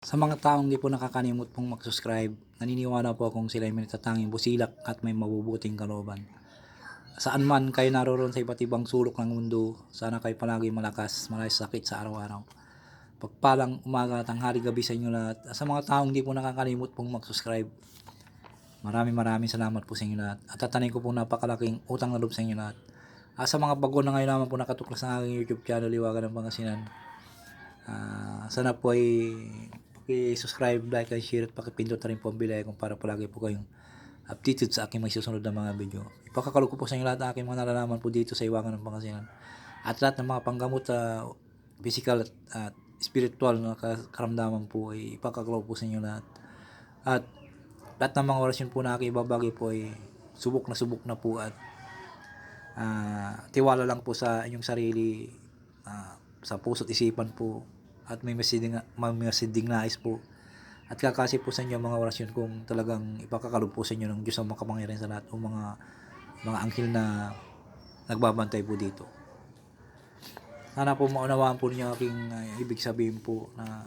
Sa mga taong di po nakakalimot pong mag-subscribe, naniniwala po akong sila ay may natatanging busilak at may mabubuting kalooban. Saan man kayo naroon sa iba't ibang sulok ng mundo, sana kayo palagi malakas, malayos sa sakit sa araw-araw. Pagpalang umaga, tanghali, gabi sa inyo lahat. Sa mga taong di po nakakalimot pong mag-subscribe, maraming maraming salamat po sa inyo lahat. At tatanin ko po napakalaking utang na loob sa inyo lahat. Ah, sa mga bago na ngayon naman po nakatuklas sa aking YouTube channel, Liwagan ng Pangasinan. Ah, sana po ay paki-subscribe, like, and share at pakipindot na rin po ang bilay kung para palagi po kayong updated sa aking may susunod na mga video. Ipakakalog ko po sa inyo lahat ang aking mga nalalaman po dito sa Iwagan ng Pangasinan. At lahat ng mga panggamot sa physical at, at spiritual na ka- karamdaman po ay ipakakalog po sa inyo lahat. At lahat ng mga orasyon po na aking ibabagi po ay subok na subok na po at ah, tiwala lang po sa inyong sarili ah, sa puso't isipan po at may masiding, may masiding nais po at kakasi po sa inyo mga orasyon kung talagang ipakakalog po sa inyo ng Diyos ang makapangyarihan sa lahat o mga mga anghel na nagbabantay po dito. Sana po maunawaan po niyo aking ah, ibig sabihin po na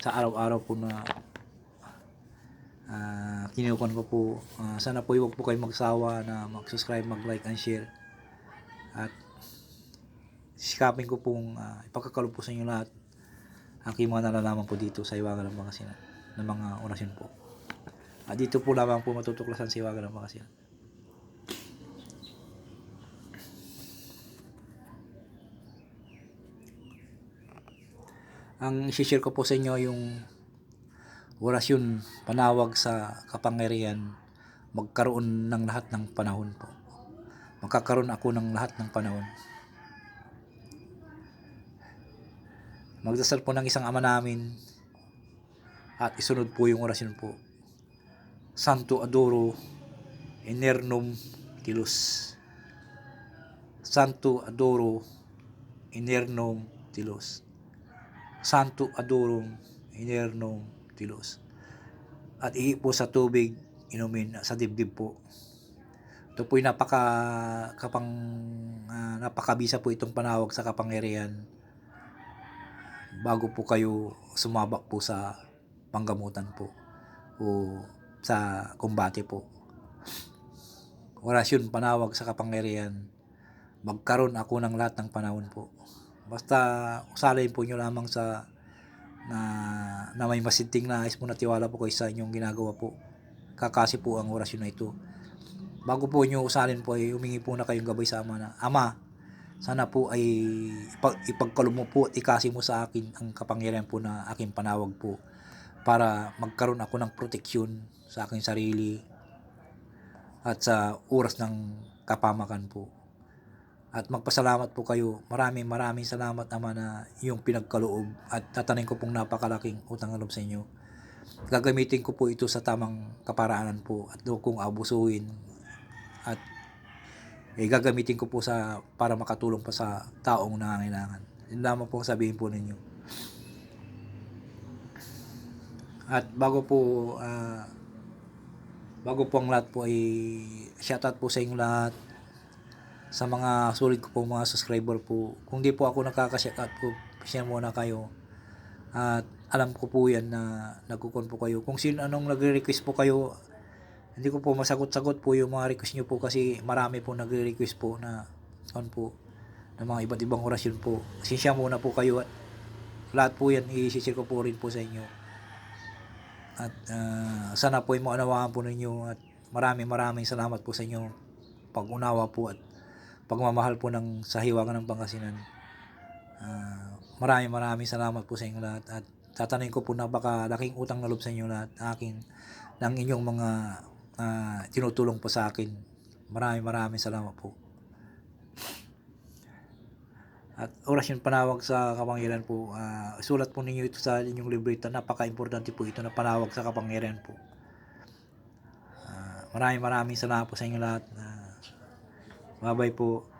sa araw-araw po na uh, kinukuhan ko po. Ah, sana po huwag po kayo magsawa na mag-subscribe, mag-like and share. At sikapin ko pong uh, ipagkakalog po sa inyo lahat aking mga nalalaman po dito sa Iwagan ng Pangasinan ng mga orasyon po. At dito po lamang po matutuklasan sa Iwagan ng Pangasinan. Ang share ko po sa inyo yung orasyon panawag sa kapangyarihan magkaroon ng lahat ng panahon po. Magkakaroon ako ng lahat ng panahon. Magdasal po ng isang ama namin at isunod po yung orasyon po. Santo Adoro Inernum Tilos. Santo Adoro Inernum Tilos. Santo Adorum Inernum Tilos. At ihi po sa tubig, inumin sa dibdib po. Ito po'y napaka kapang ah, napakabisa po itong panawag sa kapangyarihan bago po kayo sumabak po sa panggamutan po o sa kumbate po. Orasyon panawag sa kapangyarihan magkaroon ako ng lahat ng panahon po. Basta usalin po nyo lamang sa na, na may masinting nais mo na tiwala po kayo sa inyong ginagawa po. Kakasi po ang orasyon na ito. Bago po nyo usalin po ay humingi po na kayong gabay sa ama na, Ama, sana po ay ipag, ipagkaloob mo po at ikasi mo sa akin ang kapangyarihan po na aking panawag po para magkaroon ako ng proteksyon sa aking sarili at sa oras ng kapamakan po. At magpasalamat po kayo. Maraming maraming salamat naman na yung pinagkaloob at tatanin ko pong napakalaking utang na loob sa inyo. Gagamitin ko po ito sa tamang kaparaanan po at kong abusuhin at eh, gagamitin ko po sa para makatulong pa sa taong nangangailangan. Yun lamang po sabihin po ninyo. At bago po ah, bago po ang lahat po ay shoutout po sa inyo lahat sa mga sulit ko po mga subscriber po. Kung di po ako nakaka-shoutout po, share muna kayo. At alam ko po yan na nagkukon po kayo. Kung sino anong nagre-request po kayo, hindi ko po masagot-sagot po yung mga request nyo po kasi marami po nagre-request po na on po ng mga iba't ibang orasyon po. Sinsya muna po kayo at lahat po yan i-share ko po rin po sa inyo. At ah, sana po ay maunawaan po ninyo at maraming maraming salamat po sa inyo pag-unawa po at pagmamahal po ng sa hiwagan ng Pangasinan. Ah, maraming maraming salamat po sa inyo lahat at tatanin ko po napakalaking utang na loob sa inyo lahat akin ng inyong mga ah, tinutulong po sa akin. Maraming maraming salamat po. At orasyon panawag sa kapangyarihan po, ah, sulat po ninyo ito sa inyong libreta. Napaka-importante po ito na panawag sa kapangyarihan po. Ah, maraming maraming salamat po sa inyo lahat. Uh, bye po.